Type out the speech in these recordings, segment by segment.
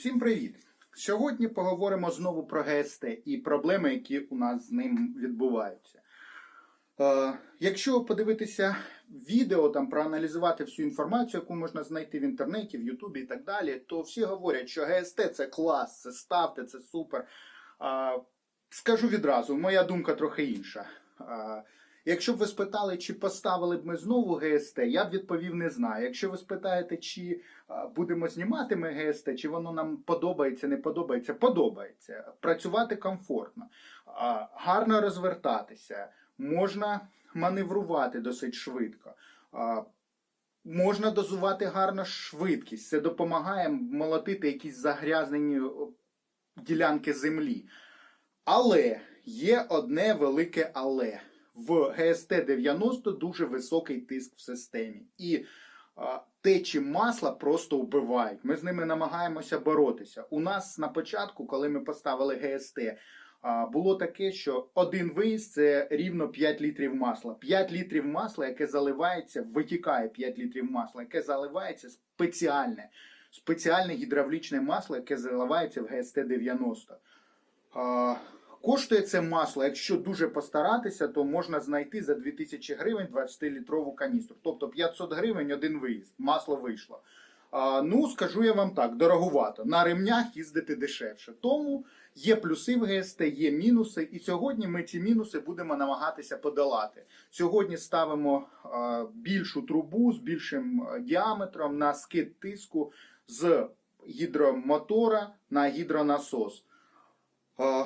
Всім привіт! Сьогодні поговоримо знову про ГСТ і проблеми, які у нас з ним відбуваються. Е, якщо подивитися відео, там проаналізувати всю інформацію, яку можна знайти в інтернеті, в Ютубі і так далі, то всі говорять, що ГСТ це клас, це ставте, це супер. Е, скажу відразу, моя думка трохи інша. Е, Якщо б ви спитали, чи поставили б ми знову ГСТ, я б відповів не знаю. Якщо ви спитаєте, чи будемо знімати ми ГСТ, чи воно нам подобається, не подобається, подобається. Працювати комфортно, гарно розвертатися, можна маневрувати досить швидко. Можна дозувати гарно швидкість. Це допомагає молотити якісь загрязнені ділянки землі. Але є одне велике але. В ГСТ-90 дуже високий тиск в системі. І течі масла просто вбивають. Ми з ними намагаємося боротися. У нас на початку, коли ми поставили ГСТ, було таке, що один виїзд це рівно 5 літрів масла. 5 літрів масла, яке заливається, витікає 5 літрів масла, яке заливається спеціальне, спеціальне гідравлічне масло, яке заливається в ГСТ-90. А, Коштує це масло, якщо дуже постаратися, то можна знайти за 2000 гривень 20-літрову каністру. Тобто 500 гривень один виїзд, масло вийшло. А, ну, скажу я вам так, дороговато. На ремнях їздити дешевше. Тому є плюси в ГСТ, є мінуси, і сьогодні ми ці мінуси будемо намагатися подолати. Сьогодні ставимо а, більшу трубу з більшим діаметром на скид тиску з гідромотора на гідронасос. А,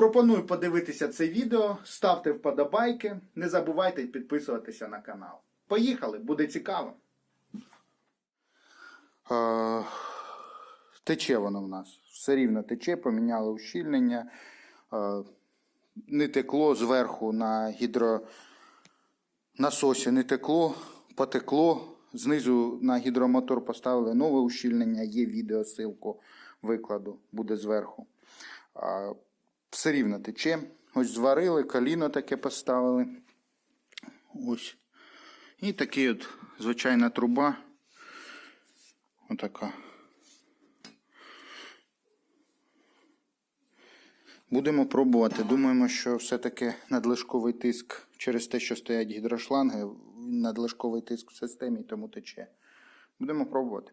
Пропоную подивитися це відео, ставте вподобайки, не забувайте підписуватися на канал. Поїхали, буде цікаво. Е, тече воно в нас. Все рівно тече, поміняли ущільнення. Е, не текло зверху на гідронасосі, не текло, потекло. Знизу на гідромотор поставили нове ущільнення, є відео, ссылку викладу, буде зверху. Е, все рівно тече. Ось зварили, коліно таке поставили. Ось. І такий от звичайна труба. Отака. Будемо пробувати. Думаємо, що все-таки надлишковий тиск через те, що стоять гідрошланги, надлишковий тиск в системі, тому тече. Будемо пробувати.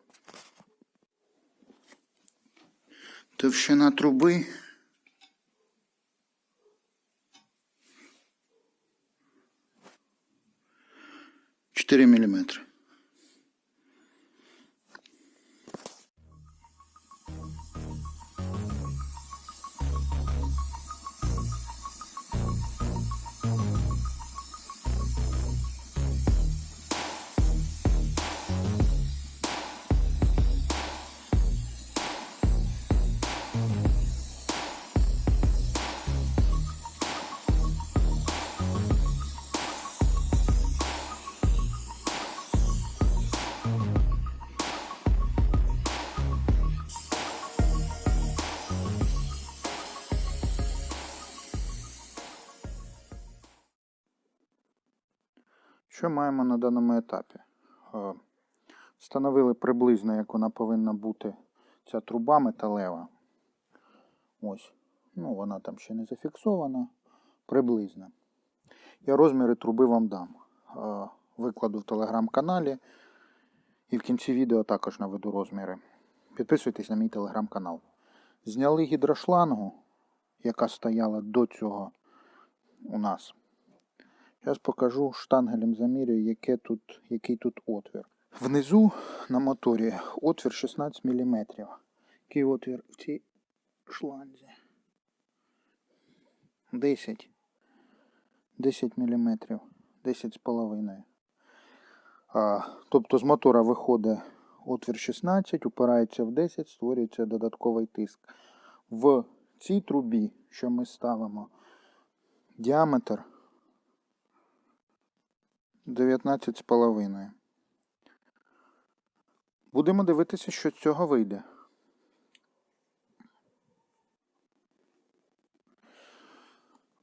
Товщина труби. 4 миллиметра. Що маємо на даному етапі? Е, Встановили приблизно, як вона повинна бути ця труба металева. Ось. Ну, вона там ще не зафіксована. Приблизно. Я розміри труби вам дам. Е, Викладу в телеграм-каналі. І в кінці відео також наведу розміри. Підписуйтесь на мій телеграм-канал. Зняли гідрошлангу, яка стояла до цього у нас. Зараз покажу штангелем замірюю, яке тут, який тут отвір. Внизу на моторі отвір 16 мм. Який отвір в цій шланзі? 10. 10 мм. 10 з половиною. Тобто з мотора виходить отвір 16, упирається в 10, створюється додатковий тиск. В цій трубі, що ми ставимо, діаметр 19 з половиною. Будемо дивитися, що з цього вийде.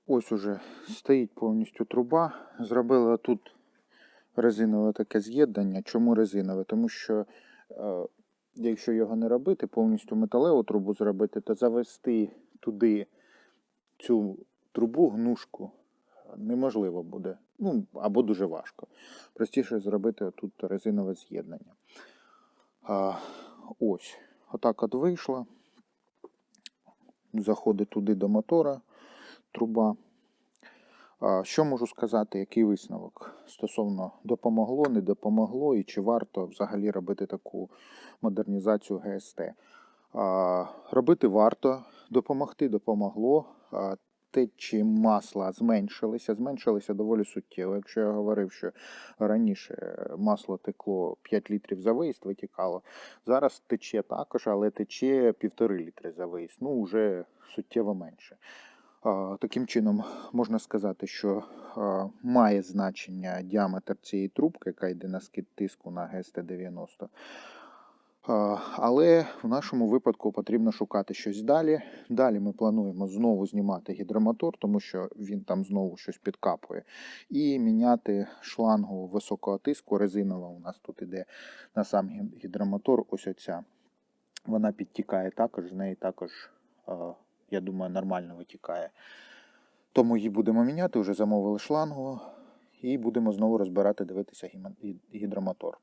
Ось уже стоїть повністю труба. Зробили тут резинове таке з'єднання. Чому резинове? Тому що е, якщо його не робити, повністю металеву трубу зробити, то завести туди цю трубу, гнушку неможливо буде. Ну, або дуже важко. Простіше зробити тут резинове з'єднання. А, ось, отак от вийшло. Заходить туди до мотора труба. А, Що можу сказати, який висновок стосовно допомогло, не допомогло і чи варто взагалі робити таку модернізацію ГСТ? А, Робити варто, допомогти допомогло. Течі масла зменшилися, зменшилися доволі суттєво. Якщо я говорив, що раніше масло текло 5 літрів за виїзд, витікало. Зараз тече також, але тече півтори літри за виїзд. Ну, вже суттєво менше. Таким чином, можна сказати, що має значення діаметр цієї трубки, яка йде на скид тиску на ГСТ-90. Але в нашому випадку потрібно шукати щось далі. Далі ми плануємо знову знімати гідромотор, тому що він там знову щось підкапує. І міняти шлангу високого тиску, резинова у нас тут іде на сам гідромотор. Ось оця. Вона підтікає також, з неї також, я думаю, нормально витікає. Тому її будемо міняти, вже замовили шлангу. І будемо знову розбирати, дивитися гідромотор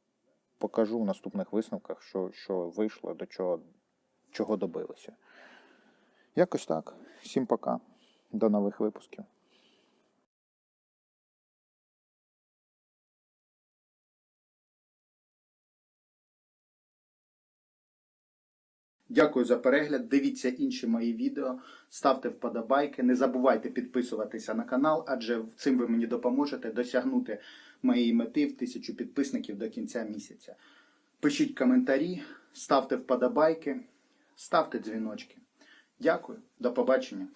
покажу в наступних висновках, що, що вийшло, до чого, чого добилися. Якось так. Всім пока. До нових випусків. Дякую за перегляд. Дивіться інші мої відео, ставте вподобайки. Не забувайте підписуватися на канал, адже цим ви мені допоможете досягнути моєї мети в тисячу підписників до кінця місяця. Пишіть коментарі, ставте вподобайки, ставте дзвіночки. Дякую, до побачення.